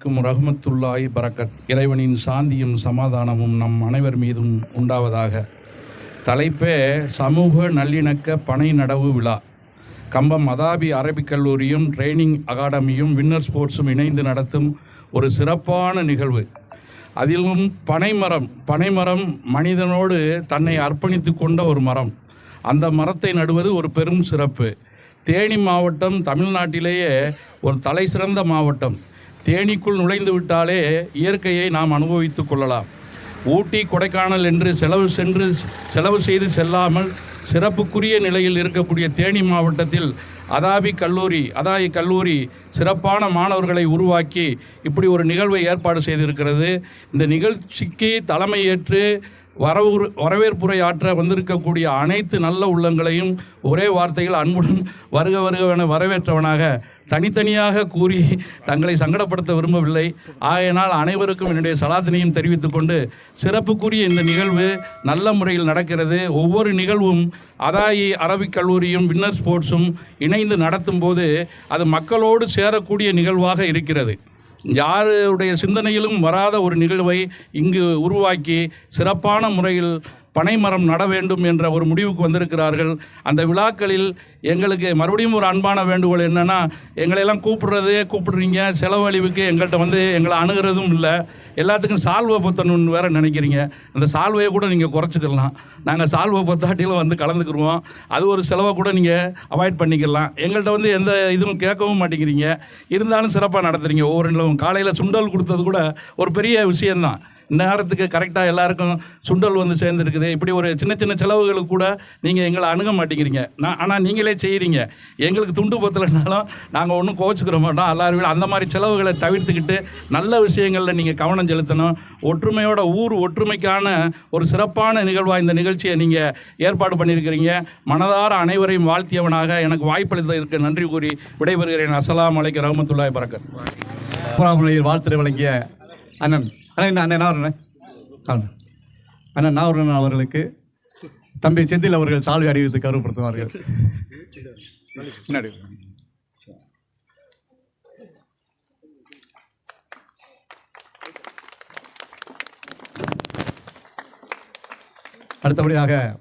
க்கும் ரஹ்மத்துல்லாஹி பரக்கத். இறைவனின் சாந்தியும் சமாதானமும் நம் அனைவர் மீதும் உண்டாவதாக. தலைப்பே சமூக நல்லிணக்க பனை நடவு விழா. கம்பம் அதாபி அரபிக் கல்லூரியும் ட்ரைனிங் அகாடமியும் வின்னர் ஸ்போர்ட்ஸும் இணைந்து நடத்தும் ஒரு சிறப்பான நிகழ்வு. அதிலும் பனைமரம் பனைமரம் மனிதனோடு தன்னை அர்ப்பணித்து கொண்ட ஒரு மரம். அந்த மரத்தை நடுவது ஒரு பெரும் சிறப்பு. தேனி மாவட்டம் தமிழ்நாட்டிலேயே ஒரு தலை சிறந்த மாவட்டம். தேனிக்குள் நுழைந்து விட்டாலே இயற்கையை நாம் அனுபவித்து கொள்ளலாம். ஊட்டி கொடைக்கானல் என்று செலவு சென்று செலவு செய்து செல்லாமல் சிறப்புக்குரிய நிலையில் இருக்கக்கூடிய தேனி மாவட்டத்தில் அதாபி கல்லூரி அதாயி கல்லூரி சிறப்பான மாணவர்களை உருவாக்கி இப்படி ஒரு நிகழ்வை ஏற்பாடு செய்திருக்கிறது. இந்த நிகழ்ச்சிக்கு தலைமை ஏற்று வரவு வரவேற்புரை ஆற்ற வந்திருக்கக்கூடிய அனைத்து நல்ல உள்ளங்களையும் ஒரே வார்த்தையில் அன்புடன் வருக வருகவென வரவேற்றவனாக தனித்தனியாக கூறி தங்களை சங்கடப்படுத்த விரும்பவில்லை. ஆகையினால் அனைவருக்கும் என்னுடைய சலாத்தினையும் தெரிவித்துக் கொண்டு சிறப்புக்குரிய இந்த நிகழ்வு நல்ல முறையில் நடக்கிறது. ஒவ்வொரு நிகழ்வும் அதாயி அரபிக் கல்லூரியும் வின்னர் ஸ்போர்ட்ஸும் இணைந்து நடத்தும் போது அது மக்களோடு சேரக்கூடிய நிகழ்வாக இருக்கிறது. யாருடைய சிந்தனையிலும் வராத ஒரு நிகழ்வை இங்கு உருவாக்கி சிறப்பான முறையில் பனைமரம் நட வேண்டும் என்ற ஒரு முடிவுக்கு வந்திருக்கிறார்கள். அந்த விழாக்களில் எங்களுக்கு மறுபடியும் ஒரு அன்பான வேண்டுகோள் என்னென்னா எங்களையெல்லாம் கூப்பிடுறதே கூப்பிடுறீங்க செலவழிவுக்கு எங்கள்கிட்ட வந்து எங்களை அணுகிறதும் இல்லை. எல்லாத்துக்கும் சால்வை பொத்தணும்னு வேற நினைக்கிறீங்க. அந்த சால்வையை கூட நீங்கள் குறைச்சிக்கலாம். நாங்கள் சால்வை பொத்தாட்டியில் வந்து கலந்துக்கிடுவோம் அது ஒரு செலவை கூட நீங்கள் அவாய்ட் பண்ணிக்கலாம். எங்கள்கிட்ட வந்து எந்த இதுவும் கேட்கவும் மாட்டேங்கிறீங்க. இருந்தாலும் சிறப்பாக நடத்துறீங்க. ஒவ்வொரு நிலவும். காலையில் சுண்டல் கொடுத்தது கூட ஒரு பெரிய விஷயம்தான். நேரத்துக்கு கரெக்டாக எல்லாருக்கும் சுண்டல் வந்து சேர்ந்துருக்குது. இப்படி ஒரு சின்ன சின்ன செலவுகளுக்கு கூட நீங்கள் எங்களை அணுக மாட்டேங்கிறீங்க. நான் ஆனால் நீங்களே செய்கிறீங்க எங்களுக்கு துண்டு பத்தலைனாலும் நாங்கள் ஒன்றும் கோச்சுக்கிற மாட்டோம். எல்லாரும் அந்த மாதிரி செலவுகளை தவிர்த்துக்கிட்டு நல்ல விஷயங்களில் நீங்கள் கவனம் செலுத்தணும். ஒற்றுமையோட ஊர் ஒற்றுமைக்கான ஒரு சிறப்பான நிகழ்வாக இந்த நிகழ்ச்சியை நீங்கள் ஏற்பாடு பண்ணியிருக்கிறீங்க. மனதார அனைவரையும் வாழ்த்தியவனாக எனக்கு வாய்ப்பளித்ததற்கு நன்றி கூறி விடைபெறுகிறேன். அஸ்லாம் வலைக்கு ரஹமத்துல்லாய் பறக்கர் புறாமுறையில் வாழ்த்துறை வழங்கிய அண்ணன் அண்ணன் அண்ணன் நான் அண்ணன்? அண்ணன். நாவரன் அவர்களுக்கு தம்பி செந்தில் அவர்கள் சால்வை அணிவித்து கருவப்படுத்துவார்கள். முன்னாடி. அடுத்தபடியாக